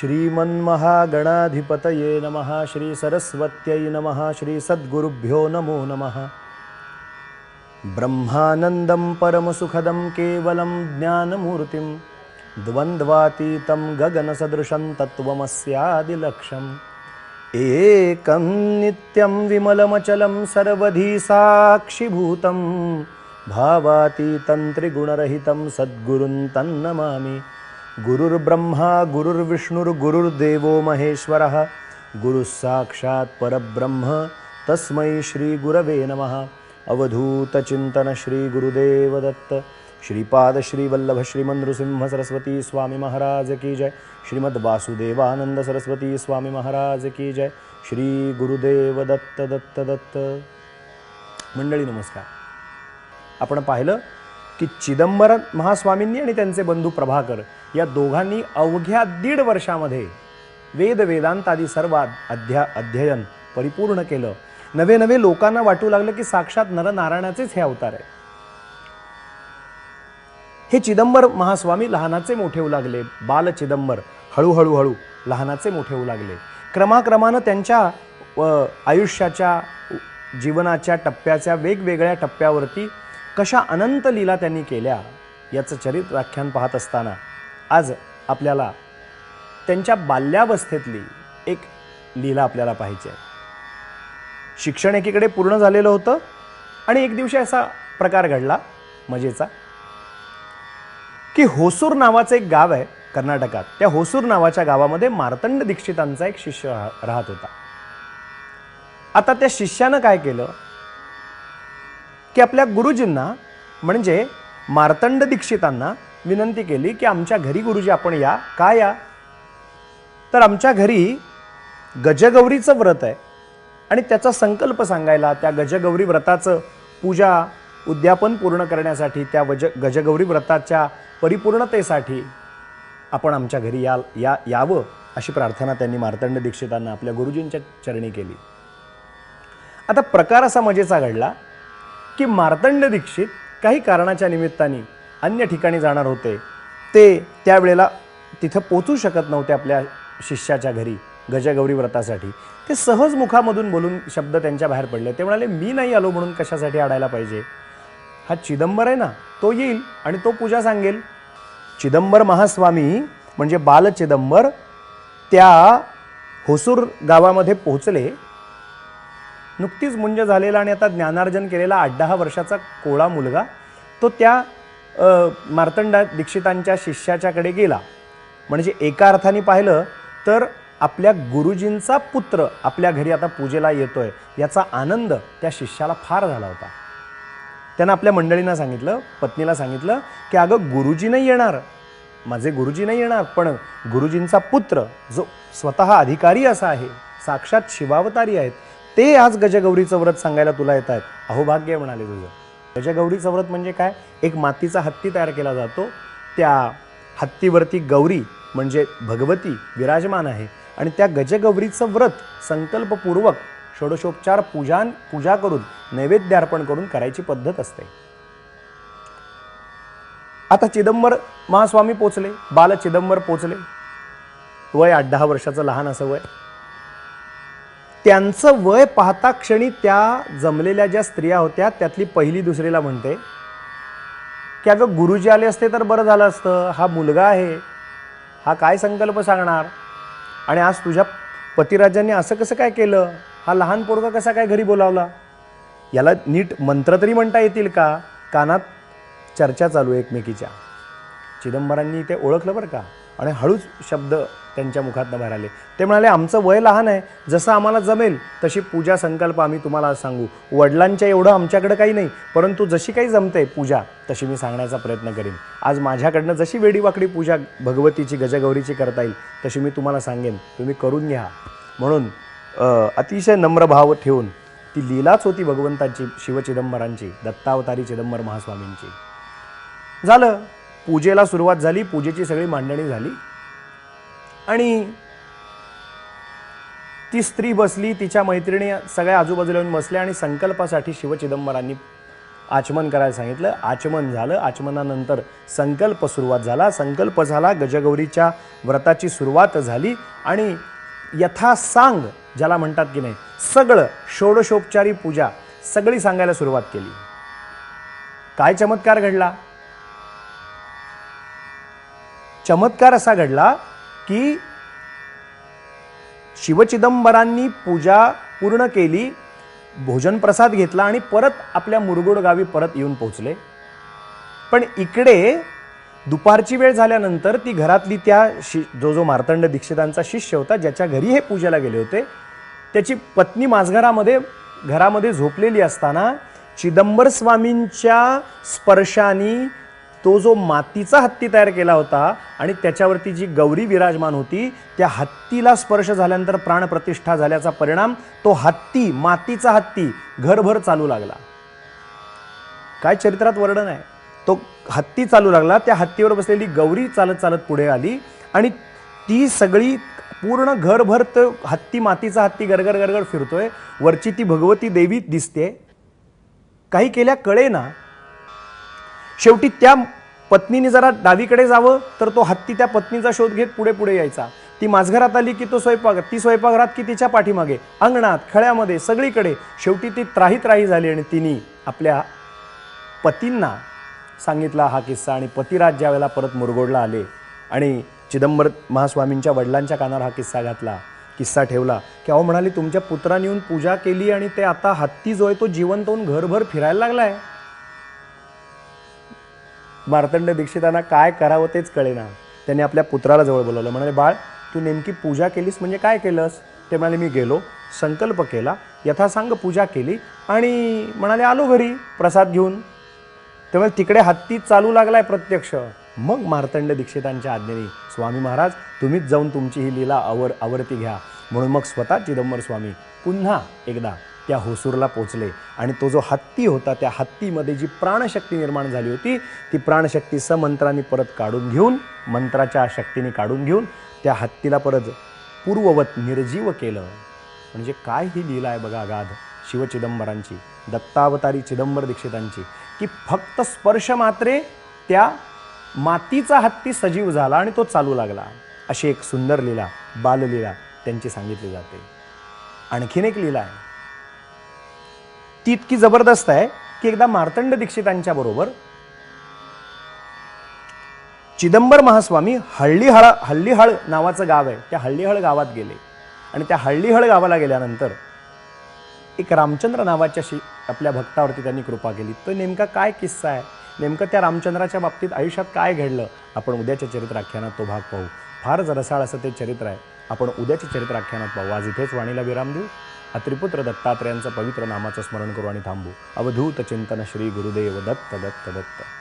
श्रीमन्महागणाधिपतये नमः श्रीसरस्वत्यै नमः श्रीसद्गुरुभ्यो नमो नमः। ब्रह्मानन्दं परमसुखदं केवलं ज्ञानमूर्तिं द्वन्द्वातीतं गगनसदृशं तत्त्वमस्यादिलक्ष्यम् एकं नित्यं विमलमचलं सर्वधी साक्षिभूतं भावातीतं त्रिगुणरहितं सद्गुरुं तन्नमामि गुरुर्ब्रह्मा गुरुर्विष्णुर्गुरुर्देवो महेश्वरः गुरुः साक्षात् परब्रह्म तस्मै श्रीगुरवे नमः। अवधूतचिन्तन श्रीगुरुदेवदत्त श्रीपाद श्रीवल्लभ श्रीमनृसिंह सरस्वती स्वामी महाराज की जय। श्रीमद वासुदेवानंद सरस्वती स्वामी महाराज की जय। श्री गुरुदेव दत्त दत्त दत्त। मंडळी नमस्कार। आपण पाहिलं की चिदंबर महास्वामींनी आणि त्यांचे बंधू प्रभाकर या दोघांनी अवघ्या दीड वर्षामध्ये वेद वेदांत आदी सर्व अध्या अध्ययन परिपूर्ण केलं. नवे नवे लोकांना वाटू लागलं की साक्षात नरनारायणाचेच हे अवतार आहे हे चिदंबर महास्वामी लहानाचे मोठे होऊ लागले. बाल चिदंबर हळूहळू हळू लहानाचे मोठे होऊ लागले. क्रमाक्रमानं त्यांच्या आयुष्याच्या जीवनाच्या टप्प्याच्या वेगवेगळ्या टप्प्यावरती कशा अनंत लीला त्यांनी केल्या याचं चरित्र व्याख्यान पाहत असताना आज आपल्याला त्यांच्या बाल्यावस्थेतली एक लीला आपल्याला पाहिजे आहे. शिक्षण एकीकडे पूर्ण झालेलं होतं आणि एक दिवशी असा प्रकार घडला मजेचा की होसूर नावाचं एक गाव आहे कर्नाटकात. त्या होसूर नावाच्या गावामध्ये मार्तंड दीक्षितांचा एक शिष्य राहत होता. आता त्या शिष्यानं काय केलं? की आपल्या गुरुजींना म्हणजे मार्तंड दीक्षितांना विनंती केली की आमच्या घरी गुरुजी आपण या. का या? तर आमच्या घरी गजगौरीचं व्रत आहे. आणि त्याचा संकल्प सांगायला त्या गजगौरी व्रताचं पूजा उद्यापन पूर्ण करण्यासाठी त्या वज गजगौरी व्रताच्या परिपूर्णतेसाठी आपण आमच्या घरी या या यावं अशी प्रार्थना त्यांनी मार्तंड दीक्षितांना आपल्या गुरुजींच्या चरणी केली. आता प्रकार असा मजेचा घडला की मार्तंड दीक्षित काही कारणाच्या निमित्ताने अन्य ठिकाणी जाणार होते. ते त्यावेळेला तिथं पोचू शकत नव्हते आपल्या शिष्याच्या घरी गजगौरी व्रतासाठी. ते सहज मुखामधून बोलून शब्द त्यांच्या बाहेर पडले. ते म्हणाले मी नाही आलो म्हणून कशासाठी अडायला पाहिजे? हा चिदंबर आहे ना तो येईल आणि तो पूजा सांगेल. चिदंबर महास्वामी म्हणजे बालचिदंबर त्या होसूर गावामध्ये पोहोचले. नुकतीच मुंज झालेला आणि आता ज्ञानार्जन केलेला आठ दहा वर्षाचा कोळा मुलगा तो त्या मार्तंडा दीक्षितांच्या शिष्याच्याकडे गेला. म्हणजे एका अर्थाने पाहिलं तर आपल्या गुरुजींचा पुत्र आपल्या घरी आता पूजेला येतोय याचा आनंद त्या शिष्याला फार झाला होता. त्यानं आपल्या मंडळींना सांगितलं पत्नीला सांगितलं की अगं गुरुजी नाही येणार. माझे गुरुजी नाही येणार पण गुरुजींचा पुत्र जो स्वतः अधिकारी असा आहे साक्षात शिवावतारी आहेत ते आज गजगौरीचं व्रत सांगायला तुला येत आहेत. अहोभाग्य म्हणाले तुझं. गजगौरीचं व्रत म्हणजे काय? एक मातीचा हत्ती तयार केला जातो. त्या हत्तीवरती गौरी म्हणजे भगवती विराजमान आहे. आणि त्या गजगौरीचं व्रत संकल्पपूर्वक षोडशोपचार पूजान पूजा करून नैवेद्य अर्पण करून करायची पद्धत असते. आता चिदंबर महास्वामी पोचले. बाल चिदंबर पोचले. वय आठ दहा वर्षाचं लहान असं वय. त्यांचं वय पाहता क्षणी त्या जमलेल्या ज्या स्त्रिया होत्या त्यातली पहिली दुसरीला म्हणते की अगं गुरुजी आले असते तर बरं झालं असतं हा मुलगा आहे हा काय संकल्प सांगणार? आणि आज तुझ्या पतिराजांनी असं कसं काय केलं? हा लहान पोरगा कसा काय घरी बोलावला? याला नीट मंत्र तरी म्हणता येतील का? कानात चर्चा चालू एकमेकीच्या. चिदंबरांनी ते ओळखलं बरं का? आणि हळूच शब्द त्यांच्या मुखातनं बाहेर आले. ते म्हणाले आमचं वय लहान आहे. जसं आम्हाला जमेल तशी पूजा संकल्प आम्ही तुम्हाला आज सांगू. वडिलांच्या एवढं आमच्याकडे काही नाही परंतु जशी काही जमते पूजा तशी मी सांगण्याचा प्रयत्न करेन. आज माझ्याकडनं जशी वेडीवाकडी पूजा भगवतीची गजगौरीची करता येईल तशी मी तुम्हाला सांगेन. तुम्ही करून घ्या. म्हणून अतिशय नम्र भाव ठेवून ती लीलाच होती भगवंताची शिवचिदंबरांची दत्तावतारी चिदंबर महास्वामींची. झालं. पूजेला सुरुवात झाली पूजेची सगळी मांडणी झाली. आणि ती स्त्री बसली तिच्या मैत्रिणी सगळ्या आजूबाजूला येऊन बसल्या आणि संकल्पासाठी शिवचिदंबरांनी आचमन करायला सांगितलं. आचमन झालं. आचमनानंतर संकल्प सुरुवात झाला. संकल्प झाला गजगौरीच्या व्रताची सुरुवात झाली आणि यथा सांग ज्याला म्हणतात की नाही सगळं षोडशोपचारी पूजा सगळी सांगायला सुरुवात केली. काय चमत्कार घडला? चमत्कार असा घडला की शिवचिदंबरांनी पूजा पूर्ण केली भोजन प्रसाद घेतला आणि परत आपल्या मुरगुड गावी परत येऊन पोहोचले. पण इकडे दुपारची वेळ झाल्यानंतर ती घरातली त्या शि जो जो मार्तंड दीक्षितांचा शिष्य होता ज्याच्या घरी हे पूजेला गेले होते त्याची पत्नी माझघरामध्ये घरामध्ये झोपलेली असताना चिदंबर स्वामींच्या स्पर्शाने तो जो मातीचा हत्ती तयार केला होता आणि त्याच्यावरती जी गौरी विराजमान होती त्या हत्तीला स्पर्श झाल्यानंतर प्राणप्रतिष्ठा झाल्याचा परिणाम तो हत्ती मातीचा हत्ती घरभर चालू लागला. काय चरित्रात वर्णन आहे? तो हत्ती चालू लागला त्या हत्तीवर बसलेली गौरी चालत चालत पुढे आली आणि ती सगळी पूर्ण घरभर तो हत्ती मातीचा हत्ती गरगर गरगर फिरतोय. वरची ती भगवती देवी दिसते. काही केल्या कळे ना शेवटी त्या पत्नीने जरा डावीकडे जावं तर तो हत्ती त्या पत्नीचा शोध घेत पुढे पुढे यायचा. ती माझघरात आली की तो स्वयंपाक ती स्वयंपाकघरात की तिच्या पाठीमागे अंगणात खळ्यामध्ये सगळीकडे. शेवटी ती त्राही त्राही झाली आणि तिने आपल्या पतींना सांगितला हा किस्सा आणि पतिराज ज्या वेळेला परत मुरगोडला आले आणि चिदंबर महास्वामींच्या वडिलांच्या कानावर हा किस्सा घातला किस्सा ठेवला की अहो म्हणाले तुमच्या पुत्राने येऊन पूजा केली आणि ते आता हत्ती जो आहे तो जिवंत होऊन घरभर फिरायला लागला आहे मार्तंड दीक्षितांना काय करावं तेच कळेना. त्यांनी आपल्या पुत्राला जवळ बोलवलं. म्हणाले बाळ तू नेमकी पूजा केलीस म्हणजे काय केलंस? ते म्हणाले मी गेलो संकल्प केला यथासांग पूजा केली आणि म्हणाले आलो घरी प्रसाद घेऊन. त्यामुळे तिकडे हत्ती चालू लागलाय प्रत्यक्ष. मग मार्तंड दीक्षितांच्या आज्ञेने स्वामी महाराज तुम्हीच जाऊन तुमची ही लीला आवर आवर्ती घ्या. म्हणून मग स्वतः चिदंबर स्वामी पुन्हा एकदा त्या होसूरला पोचले. आणि तो जो हत्ती होता त्या हत्तीमध्ये जी प्राणशक्ती निर्माण झाली होती ती प्राणशक्ती समंत्रांनी परत काढून घेऊन मंत्राच्या शक्तीने काढून घेऊन त्या हत्तीला परत पूर्ववत निर्जीव केलं. म्हणजे काय ही लीला आहे बघा अगाध. शिवचिदंबरांची दत्तावतारी चिदंबर दीक्षितांची की फक्त स्पर्श मात्रे त्या मातीचा हत्ती सजीव झाला आणि तो चालू लागला. अशी एक सुंदर लीला बाललीला त्यांची सांगितली जाते. आणखीन एक लीला आहे. ती इतकी जबरदस्त आहे की एकदा मार्तंड दीक्षितांच्या बरोबर चिदंबर महास्वामी हळ्ळीहळ हल्लीहळ नावाचं गाव आहे. त्या हळ्ळीहळ गावात गेले. आणि त्या हळ्ळीहळ गावाला गेल्यानंतर एक रामचंद्र नावाच्या शि आपल्या भक्तावरती त्यांनी कृपा केली. तो नेमका काय किस्सा आहे? नेमकं त्या रामचंद्राच्या बाबतीत आयुष्यात काय घडलं? आपण उद्याच्या चरित्र आख्यानात तो भाग पाहू. फारच रसाळ असं ते चरित्र आहे. आपण उद्याच्या चरित्राख्यानात पाहू. आज इथेच वाणीला विराम देऊ. अत्रिपुत्र दत्तात्रेयांचं पवित्र नामाचं स्मरण करू आणि थांबू. अवधूत चिंतन श्री गुरुदेव दत्त दत्त दत्त.